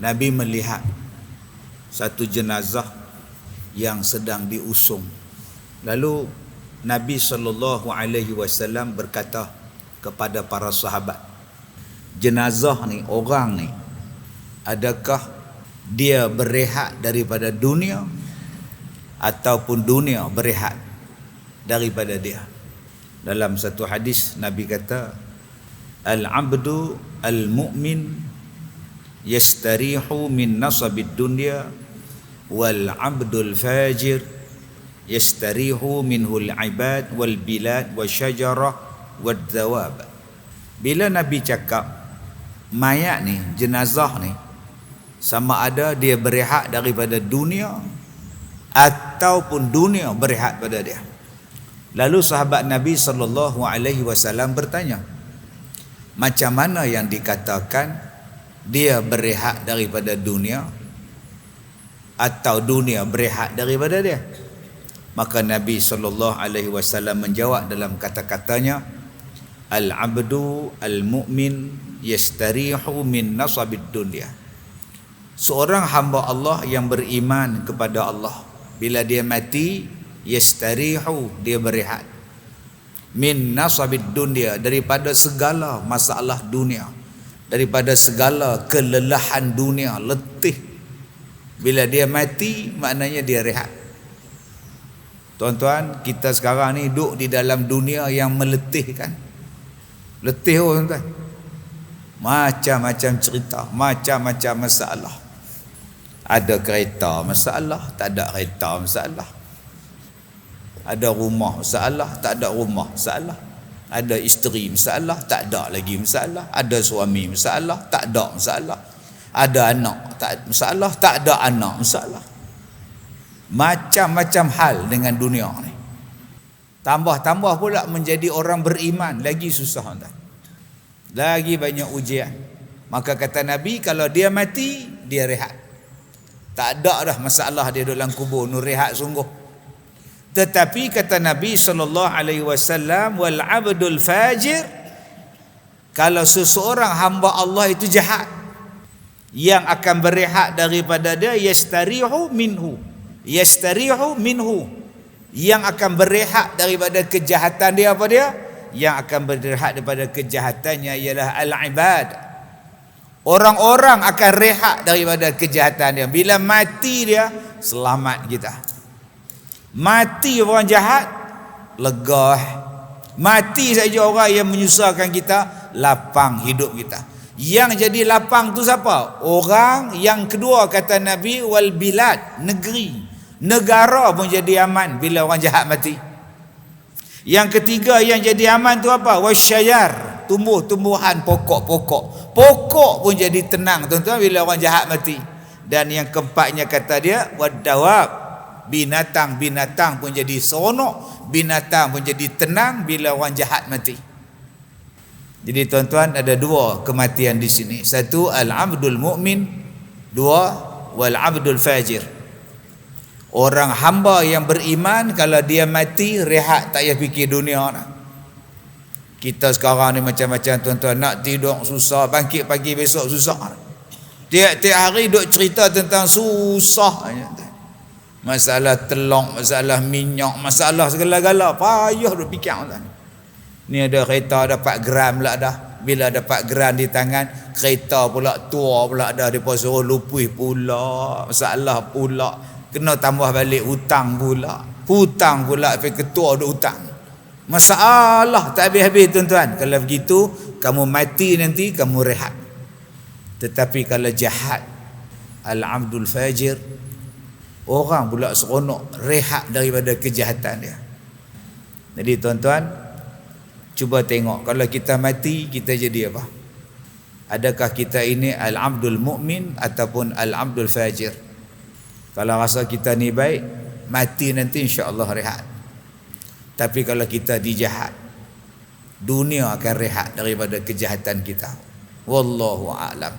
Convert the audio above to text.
Nabi melihat satu jenazah yang sedang diusung. Lalu Nabi sallallahu alaihi wasallam berkata kepada para sahabat, jenazah ni orang ni adakah dia berehat daripada dunia ataupun dunia berehat daripada dia dalam satu hadis Nabi kata al-abdu al-mu'min yastarihu min nasabid dunya wal 'abdul fajir yastarihu minhu al-ibad wal bilad wasyajarah wad dawab bila Nabi cakap mayat ni jenazah ni sama ada dia berehat daripada dunia ataupun dunia berehat pada dia. Lalu sahabat Nabi sallallahu alaihi wasallam bertanya, macam mana yang dikatakan dia berehat daripada dunia atau dunia berehat daripada dia? Maka Nabi sallallahu alaihi wasallam menjawab dalam kata-katanya, al-abdu al-mu'min yastarihu min nasabid dunya. Seorang hamba Allah yang beriman kepada Allah bila dia mati yastarihu dia berehat min nasabid dunia daripada segala masalah dunia daripada segala kelelahan dunia letih. Bila dia mati maknanya dia rehat. Tuan-tuan kita sekarang ni duduk di dalam dunia yang meletihkan. Letih oh tuan-tuan. Macam-macam cerita macam-macam masalah. Ada kereta masalah tak ada kereta masalah. Ada rumah masalah, tak ada rumah masalah. Ada isteri masalah, tak ada lagi masalah. Ada suami masalah, tak ada masalah. Ada anak, tak masalah, tak ada anak masalah. Macam-macam hal dengan dunia ni. Tambah-tambah pula menjadi orang beriman lagi susah tak? Lagi banyak ujian. Maka kata Nabi kalau dia mati dia rehat. Tak ada dah masalah dia dalam kubur, nu rehat sungguh. Tetapi kata Nabi sallallahu alaihi wasallam wal abdul fajir kalau seseorang hamba Allah itu jahat yang akan berehat daripada dia yastarihu minhu yastarihu minhu yang akan berehat daripada kejahatan dia apa dia? Yang akan berehat daripada kejahatannya ialah al-ibad. Orang-orang akan rehat daripada kejahatan dia. Bila mati dia selamat kita Mati orang jahat lega. Mati saja orang yang menyusahkan kita lapang hidup kita. Yang jadi lapang tu siapa? Orang yang kedua kata Nabi wal bilad, negeri. Negara pun jadi aman bila orang jahat mati. Yang ketiga yang jadi aman tu apa? Wasyayar, tumbuh-tumbuhan pokok-pokok. Pokok pun jadi tenang tuan-tuan bila orang jahat mati. Dan yang keempatnya kata dia wadawab, binatang-binatang pun jadi seronok binatang pun jadi tenang bila orang jahat mati. Jadi tuan-tuan ada dua kematian di sini. Satu al-abdul mu'min. Dua wal abdul fajir. Orang hamba yang beriman kalau dia mati rehat tak payah fikir dunia nak. Kita sekarang ni macam-macam tuan-tuan. Nak tidur susah bangkit pagi besok susah. Tiap-tiap hari duk cerita tentang susah masalah telong, masalah minyak, masalah segala-gala. Payah duk fikir tuan. Ni ada kereta dapat gram pula dah. Bila dapat gram di tangan, kereta pula tua pula dah depa suruh lupui pula, masalah pula. Kena tambah balik hutang pula. Hutang pula pergi ketua duk hutang. Masalah tak habis-habis tuan-tuan. Kalau begitu, kamu mati nanti kamu rehat. Tetapi kalau jahat Al-Abdul Fajir orang pula seronok rehat daripada kejahatan dia. Jadi tuan-tuan cuba tengok. Kalau kita mati kita jadi apa? Adakah kita ini al-abdul mu'min ataupun al-abdul fajir? Kalau rasa kita ni baik mati nanti insya-Allah rehat. Tapi kalau kita dijahat dunia akan rehat daripada kejahatan kita. Wallahu a'lam